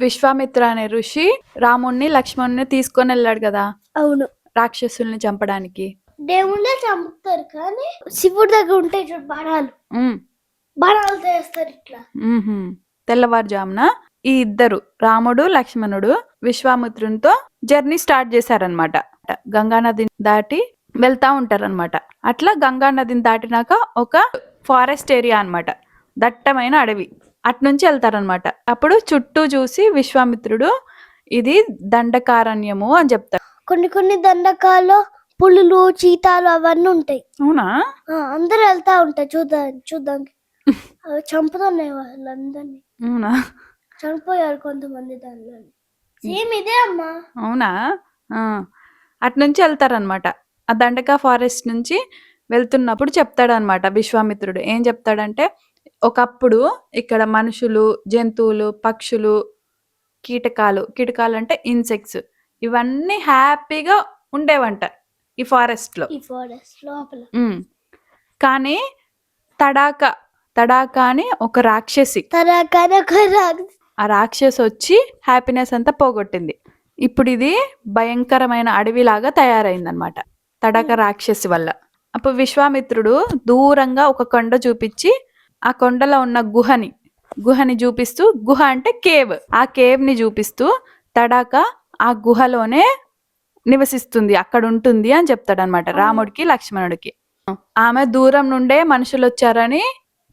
విశ్వామిత్ర అనే ఋషి రాముణ్ణి లక్ష్మణుని తీసుకొని వెళ్ళాడు కదా? అవును. రాక్షసుల్ని చంపడానికి. దేవుళ్ళే చంపుతారు కానీ శివుడి దగ్గర ఉంటాయి చూడు బాణాలు ఉమ్, బాణాలు చేస్తారు ఇట్లా. తెల్లవారుజామున ఈ ఇద్దరు రాముడు లక్ష్మణుడు విశ్వామిత్రునితో జర్నీ స్టార్ట్ చేశారనమాట గంగా నదిని దాటి వెళ్తా ఉంటారనమాట అట్లా గంగా నదిని దాటినాక ఒక ఫారెస్ట్ ఏరియా అన్నమాట. దట్టమైన అడవి. అట్నుంచి వెళ్తారనమాట అప్పుడు చుట్టూ చూసి విశ్వామిత్రుడు ఇది దండకారణ్యము అని చెప్తాడు కొన్ని కొన్ని దండకాల్లో పులులు చీతాలు అవన్నీ ఉంటాయి. అవునా? అందరూ వెళ్తా ఉంటాయి చూద్దాం చూద్దానికి అవి చంపుతున్నాయి వాళ్ళందరినీ. అవునా? చనిపోయారు కొంతమంది దానిలో. సేమ్ ఇదే అమ్మా. అవునా? ఆ. అట్నుంచి వెళ్తారనమాట ఆ దండక ఫారెస్ట్ నుంచి వెళ్తున్నప్పుడు చెప్తాడనమాట విశ్వామిత్రుడు. ఏం చెప్తాడంటే ఒకప్పుడు ఇక్కడ మనుషులు జంతువులు పక్షులు కీటకాలు కీటకాలు అంటే ఇన్సెక్ట్స్ ఇవన్నీ హ్యాపీగా ఉండేవంట ఈ ఫారెస్ట్లో ఈ ఫారెస్ట్ లోపల. కానీ తడాక తడాక అని ఒక రాక్షసి. తరాకన ఆ రాక్షసి వచ్చి హ్యాపీనెస్ అంతా పోగొట్టింది. ఇప్పుడు ఇది భయంకరమైన అడవిలాగా తయారైందనమాట తడక రాక్షసి వల్ల. అప్పుడు విశ్వామిత్రుడు దూరంగా ఒక కొండ చూపించి ఆ కొండలో ఉన్న గుహని గుహని చూపిస్తూ గుహ అంటే కేవ్. ఆ కేవ్ని చూపిస్తూ తడాక ఆ గుహలోనే నివసిస్తుంది అక్కడ ఉంటుంది అని చెప్తాడనమాట రాముడికి లక్ష్మణుడికి. ఆమె దూరం నుండే మనుషులు వచ్చారని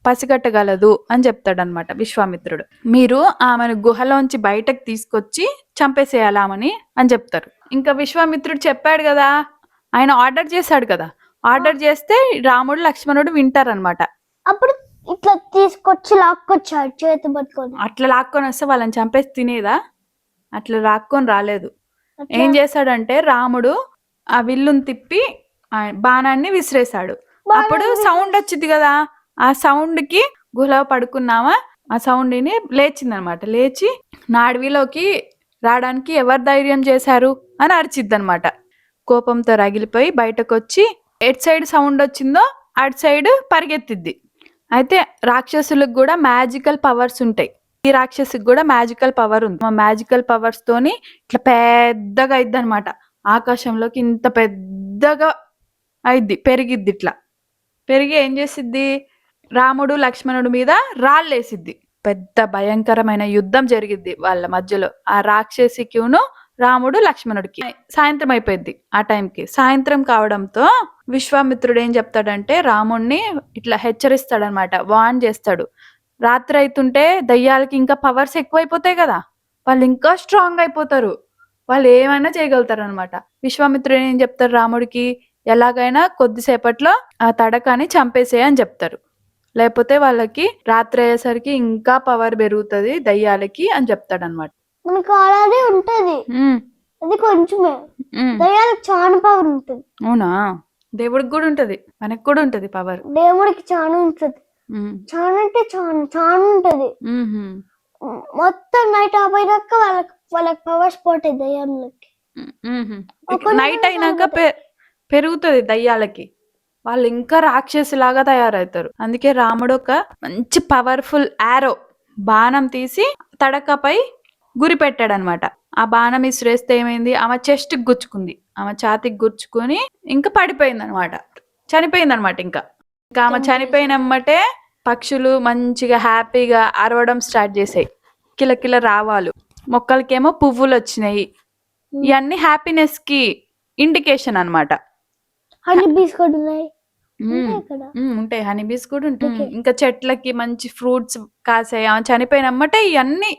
పసిగట్టగలదు అని చెప్తాడనమాట విశ్వామిత్రుడు. మీరు ఆమెను గుహలోంచి బయటకు తీసుకొచ్చి చంపేసేయాలి ఆమెని అని చెప్తారు. ఇంకా విశ్వామిత్రుడు చెప్పాడు కదా ఆయన ఆర్డర్ చేశాడు కదా. ఆర్డర్ చేస్తే రాముడు లక్ష్మణుడు వింటారనమాట అప్పుడు ఇట్లా తీసుకొచ్చి లాక్కొచ్చాడు చేతి పట్టుకొని. అట్లా లాక్కొని వస్తే వాళ్ళని చంపేసి తినేదా? అట్లా లాక్కొని రాలేదు. ఏం చేశాడంటే రాముడు ఆ విల్లుని తిప్పి ఆ బాణాన్ని విసిరేశాడు. అప్పుడు సౌండ్ వచ్చింది కదా ఆ సౌండ్కి గుహలో పడుకున్నామా? ఆ సౌండ్ని లేచిందనమాట. లేచి నా అడవిలోకి రావడానికి ఎవరు ధైర్యం చేశారు అని అరిచిద్ది అనమాట కోపంతో రగిలిపోయి బయటకు వచ్చి ఎట్ సైడ్ సౌండ్ వచ్చిందో అటు సైడ్ పరిగెత్తిద్ది. అయితే రాక్షసులకు కూడా మ్యాజికల్ పవర్స్ ఉంటాయి. ఈ రాక్షసికి కూడా మ్యాజికల్ పవర్ ఉంది. ఆ మ్యాజికల్ పవర్స్ తోని ఇట్లా పెద్దగా అయిద్ది అనమాట ఆకాశంలోకి ఇంత పెద్దగా అయిద్ది పెరిగిద్ది ఇట్లా. పెరిగి ఏం చేసిద్ది? రాముడు లక్ష్మణుడి మీద రాళ్ళేసిద్ది. పెద్ద భయంకరమైన యుద్ధం జరిగిద్ది వాళ్ళ మధ్యలో. ఆ రాక్షసికిను రాముడు లక్ష్మణుడికి. సాయంత్రం అయిపోయింది ఆ టైంకి సాయంత్రం కావడంతో విశ్వామిత్రుడు ఏం చెప్తాడంటే రాముణ్ణి ఇట్లా హెచ్చరిస్తాడనమాట వాన్ చేస్తాడు. రాత్రి అవుతుంటే దయ్యాలకి ఇంకా పవర్స్ ఎక్కువైపోతాయి కదా వాళ్ళు ఇంకా స్ట్రాంగ్ అయిపోతారు. వాళ్ళు ఏమైనా చేయగలుగుతారు అనమాట విశ్వామిత్రుడు ఏం చెప్తారు రాముడికి ఎలాగైనా కొద్దిసేపట్లో ఆ తడకాని చంపేసే అని చెప్తారు. లేకపోతే వాళ్ళకి రాత్రి అయ్యేసరికి ఇంకా పవర్ పెరుగుతుంది దయ్యాలకి అని చెప్తాడు అనమాట మనకు అలానే ఉంటది అది కొంచెమే. దయ్యాలకు చాలా పవర్ ఉంటుంది. అవునా? దేవుడికి కూడా ఉంటది మనకి కూడా ఉంటది పవర్ దేవుడికి చాలా ఉంటుంది. చాలా అంటే చాలా చాలా ఉంటది. మొత్తం నైట్ ఆపోయినాక వాళ్ళకి వాళ్ళకి పవర్స్ పోతాయి దయ్యంలోకి నైట్ అయినాక పెరుగుతుంది దయ్యాలకి. వాళ్ళు ఇంకా రాక్షసిలాగా తయారవుతారు. అందుకే రాముడు ఒక మంచి పవర్ఫుల్ యారో బాణం తీసి తడకపై గురి పెట్టాడనమాట. ఆ బాణం ఇసిరేస్తే ఏమైంది? ఆమె చెస్ట్ గుచ్చుకుంది. ఆమె ఛాతికి గుచ్చుకుని ఇంకా పడిపోయింది అనమాట చనిపోయింది అనమాట ఇంకా. ఇంకా ఆమె చనిపోయినమ్మటే పక్షులు మంచిగా హ్యాపీగా అరవడం స్టార్ట్ చేసాయి. కిలకిల రావాలు. మొక్కలకేమో పువ్వులు వచ్చినాయి. ఇవన్నీ హ్యాపీనెస్కి ఇండికేషన్ అనమాట. ఉంటాయి హనీ బీస్ కూడా ఉంటాయి. ఇంకా చెట్లకి మంచి ఫ్రూట్స్ కాసాయి. ఆమె చనిపోయినమ్మటే ఇవన్నీ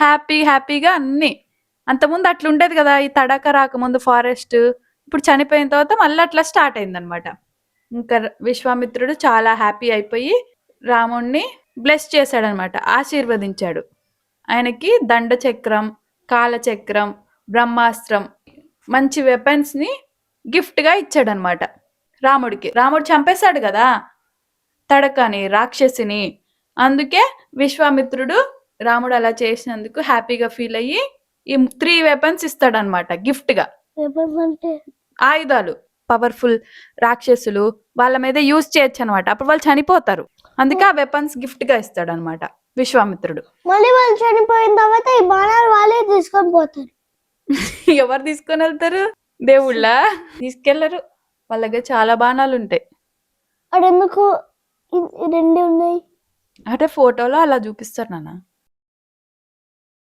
హ్యాపీ హ్యాపీగా అన్ని. అంతకుముందు అట్లా ఉండేది కదా ఈ తడక రాకముందు ఫారెస్ట్. ఇప్పుడు చనిపోయిన తర్వాత మళ్ళీ అట్లా స్టార్ట్ అయిందనమాట ఇంకా విశ్వామిత్రుడు చాలా హ్యాపీ అయిపోయి రాముణ్ణి బ్లెస్ చేశాడనమాట ఆశీర్వదించాడు. ఆయనకి దండ చక్రం కాలచక్రం బ్రహ్మాస్త్రం మంచి వెపన్స్ని గిఫ్ట్గా ఇచ్చాడనమాట రాముడికి. రాముడు చంపేశాడు కదా తడకని రాక్షసిని. అందుకే విశ్వామిత్రుడు రాముడు అలా చేసినందుకు హ్యాపీగా ఫీల్ అయ్యి ఈ త్రీ వెపన్స్ ఇస్తాడనమాట గిఫ్ట్గా ఆయుధాలు పవర్ఫుల్ రాక్షసులు వాళ్ళ మీద యూజ్ చేయొచ్చు అనమాట అప్పుడు వాళ్ళు చనిపోతారు. అందుకే ఆ వెపన్స్ గిఫ్ట్గా ఇస్తాడు అనమాట విశ్వామిత్రుడు. మళ్ళీ వాళ్ళు చనిపోయిన తర్వాత ఈ బాణాలు వాళ్ళే తీసుకొని పోతారు. ఎవరు తీసుకొని వెళ్తారు? దేవుళ్ళ? తీసుకెళ్ళరు. వాళ్ళ దగ్గర చాలా బాణాలు ఉంటాయి. ఈ రెండు ఉన్నాయి. అంటే ఫోటోలో అలా చూపిస్తారు నాన్న.